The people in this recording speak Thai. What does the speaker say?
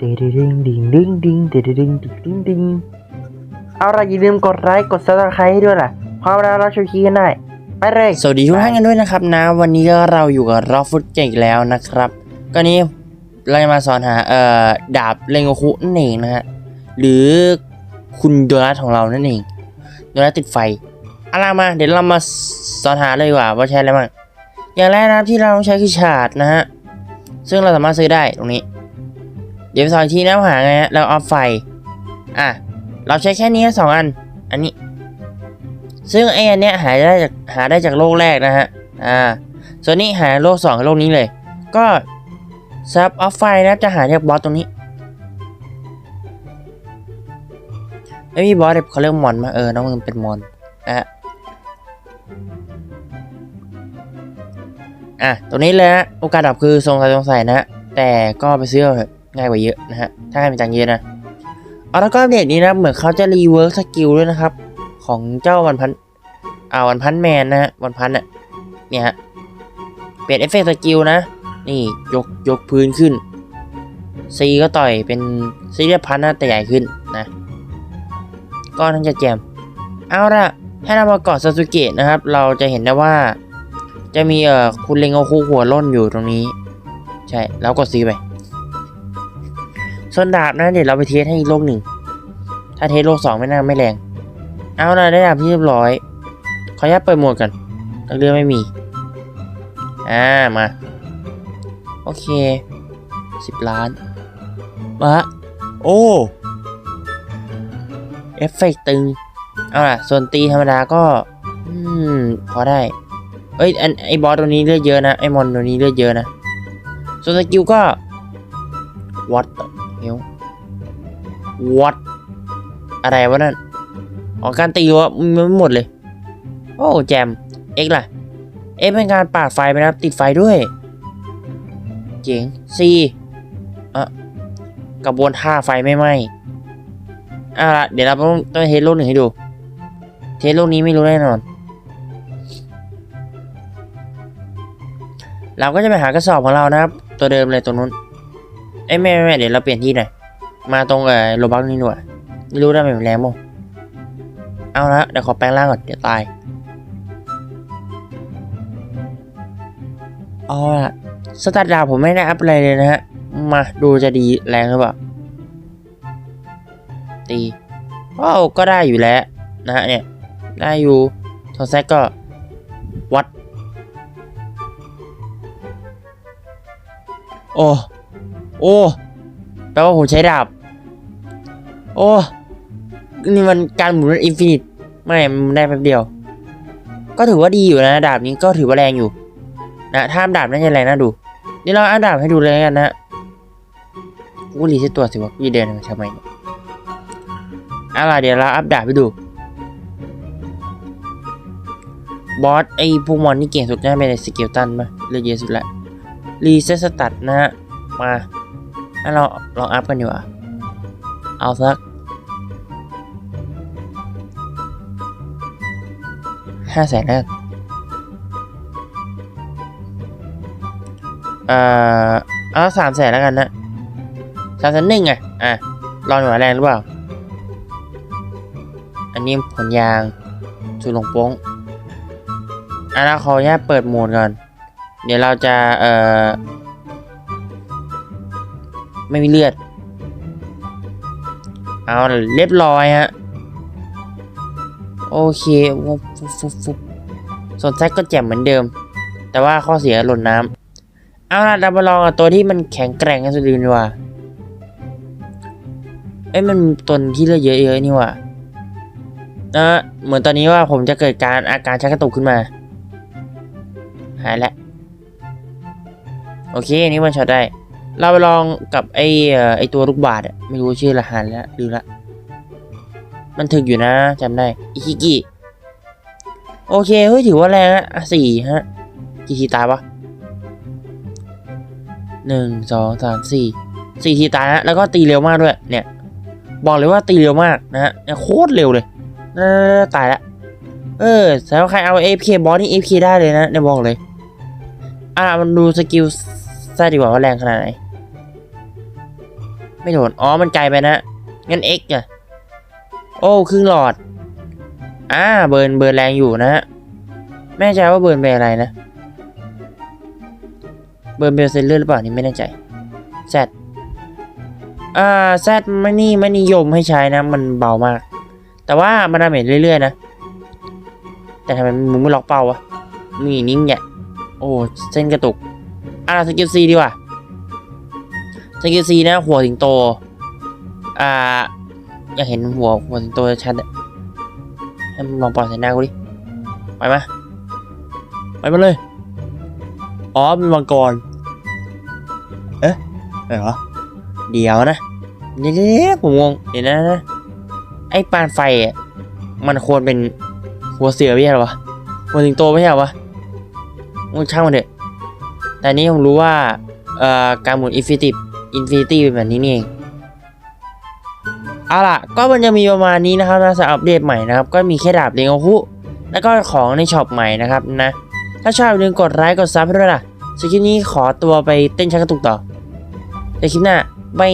ดิงดิงดิงดิงดิงดิงดิงดิงดิงดิงเอาละอย่าลืมกดไลค์กดซับสไครต์ให้ด้วยล่ะพร้อมแล้วเราช่วยคีกันได้ไปเลยสวัสดีทุกท่านกันด้วยนะครับนะ วันนี้ก็เราอยู่กับรอฟุตเก่งแล้วนะครับก็นี้เราจะมาสอนหาเอ่อดาบเรงโกคุนั่นเองนะฮะหรือคุณโดนัทของเรานั่นเองโดนัทติดไฟเอาล่ะมาเดี๋ยวเรามาสอนหาเลยดีกว่าว่าใช้อะไรบ้างอย่างแรกนะที่เราต้องใช้คือฉาดนะฮะซึ่งเราสามารถซื้อได้ตรงนี้ เดี๋ยวสอนอีกทีนะว่าหาไงฮะแล้วออฟไฟ อะ เราใช้แค่นี้สองอัน อันนี้ ซึ่งไออันเนี้ยหาได้จากหาได้จากโลกแรกนะฮะ อ่า ส่วนนี้หาโลกสองโลกนี้เลย ก็ซับออฟไฟนะจะหาจากบอสตรงนี้ ไม่มีบอสเด็เขาเรียกมอนมาเออ น้องมึงเป็นมอนนะฮะ อะ ตรงนี้เลยนะโอกาสดับคือทรงสัยสงใสัยนะฮะแต่ก็ไปซื้อเอาเถอะ ง่ายกว่าเยอะนะฮะ ถ้าใครมีตังเยอะนะเอาแล้วก็อัปเดตนี้นะเหมือนเขาจะรีเวิร์กสกิลด้วยนะครับ ของเจ้าวันพันอ่าวันพันแมนนะฮะวันพันอะเนี่ยฮะเปลี่ยนเอฟเฟกต์สกิลนะ นี่ยกยกพื้นขึ้นซีก็ต่อยเป็นซีเรียพันนะแต่ใหญ่ขึ้นนะก็ทั้งจะแจม เอาละให้เรามาเกาะซาสึเกะนะครับ เราจะเห็นได้ว่า จะมีเอ่อคุณเลงโอคุหัวล่นอยู่ตรงนี้ ใช่แล้วกดซีไป ส่วนดาบนะเดี๋ยวเราไปเทสให้อีกโลกหนึ่ง ถ้าเทสโลกสองไม่น่าไม่แรง เอาละได้ดาบที่เรียบร้อย ขออนุญาตเปิดหมดกันนักเรือไม่มี อ่า มา โอเคสิบล้าน มา โอ้ เอฟเฟกต์ตึง เอาล่ะ ส่วนตีธรรมดาก็ อืม พอได้ เอ้ย อัน ไอบอสตัวนี้เลือดเยอะนะ ไอมอนตัวนี้เลือดเยอะนะ ส่วนสกิลก็ what the hell what อะไรวะนั่นอ๋อการตีวะมันไม่หมดเลย โอ้แจมเอ็กล่ะ เอ็กเป็นการปาดไฟไปนะครับ ติดไฟด้วย เจ๋งซีอะกระบวนท่าไฟไม่ไหมอะละเดี๋ยวเราต้องต้องเทสโลกหนึ่งให้ดู เทสโลกนี้ไม่รู้แน่นอน เราก็จะไปหากระสอบของเรานะครับ ตัวเดิมเลยตรงนู้น อ้ยไม่ไม่ไม่เดี๋ยวเราเปลี่ยนที่หน่อยมาตรงเอ่อโลบักนี่ดีกว่าไม่รู้ได้ไหมแรงมั้งเอาละเดี๋ยวขอแปลงร่างก่อนเดี๋ยวตายเอาละสตาร์ดาบผมไม่ได้อัพอะไรเลยนะฮะ มาดูจะดีแรงหรือเปล่า ตีว้าวก็ได้อยู่แล้วนะฮะเนี่ยได้อยู่ทอแซกก็วัด โอ้ โอ้แปลว่าผมใช้ดาบ โอ้ นี่มันการหมุนอินฟินิตไม่มันได้แป๊บเดียว ก็ถือว่าดีอยู่นะดาบนี้ก็ถือว่าแรงอยู่ นะถ้าดาบน่าจะแรงน่าดู นี่เราอัพดาบให้ดูเลยกันนะกูรีเซ็ตตัวสิวะพี่เดินมาทำไมเนี่ยเอาล่ะเดี๋ยวเราอัพดาบให้ดูบอสไอพวกมอนนี่เก่งสุดน่าเป็นสเกลตันปะเลือกเยอะสุดละรีเซ็ตสตัดนะฮะมา ให้เราลองอัพกันดีกว่า เอาสักห้าแสนแล้วกันเอ่อเอาสามแสนแล้วกันนะสามแสนหนึ่งอะอะลองหน่อยแรงหรือเปล่า อันนี้ผลยางสูตรหลงโป้งอะเราขออนุญาตเปิดโหมดก่อน เดี๋ยวเราจะเอ่อ ไม่มีเลือด เอาเรียบร้อยฮะ โอเคฟุบฟุบฟุบส่วนแซกก็แจ่มเหมือนเดิม แต่ว่าข้อเสียหล่นน้ำเอาล่ะเรามาลองกับตัวที่มันแข็งแกร่งกันสุดดีกว่าเอ้ยมันตัวที่เลือดเยอะๆนี่ว่านะเหมือนตอนนี้ว่าผมจะเกิดการอาการชักกระตุกขึ้นมา หายแล้ว โอเคอันนี่มันช็อตได้ เราไปลองกับไอเอ่อไอตัวลูกบาศก์อะไม่รู้ชื่อละหันแล้วลืมละมันถึกอยู่นะจำได้อิคิกิโอเคเฮ้ยถือว่าแรงอะอะสี่ฮะกี่ทีตายวะหนึ่งสองสามสี่สี่ทีตายนะแล้วก็ตีเร็วมากด้วย เนี่ย บอกเลยว่าตีเร็วมากนะฮะโคตรเร็วเลยน่าตายละเออสำหรับใครเอา AFK บอสนี่ AFK ได้เลยนะเนี่ยบอกเลย อะมันดูสกิลซะดีกว่าว่าแรงขนาดไหน ไม่โดน อ๋อ มันไกลไปนะ งั้น X อะโอ้ครึ่งหลอด อ่า เบิร์น เบิร์นแรงอยู่นะฮะ ไม่แน่ใจว่าเบิร์นเป็นอะไรนะ เบิร์นเบลเซนเลอร์หรือเปล่านี่ไม่แน่ใจ Z อ่า Z ไม่นี่ไม่นิยมให้ใช้นะ มันเบามาก แต่ว่ามันดาเมจเรื่อยๆนะ แต่ทำไมมึงไม่ล็อกเป้าวะมีนิ่งเนี่ยโอ้ เส้นกระตุก อ่าสกิลซีดีกว่า สกิลซีนะหัวสิงโต อ่า อยากเห็นหัวหัวสิงโตชัดอะให้มันลองปล่อยใส่หน้ากูดิ ไปมา ไปมาเลย อ๋อเป็นมังกร เอ๊ะอะไรเหรอเดี๋ยวนะเดี๋ยวๆผมงงเดี๋ยวนะนะ ไอ้ปานไฟอะ มันควรเป็นหัวเสือไม่ใช่หรอวะ หัวสิงโตไม่ใช่หรอวะมันช่างมันเถอะแต่นี้ผมรู้ว่า เอ่อ การหมุนอินฟินิต อินฟินิตี้เป็นแบบนี้นี่เองเอาล่ะ ก็มันจะมีประมาณนี้นะครับนะสำหรับอัปเดตใหม่นะครับ ก็มีแค่ดาบเลงโอคุแล้วก็ของในช็อปใหม่นะครับนะ ถ้าชอบอย่าลืมกดไลค์กดซับให้ด้วยล่ะสคลิปนี้ขอตัวไปเต้นชักกระตุกต่อในคลิปหน้าบาย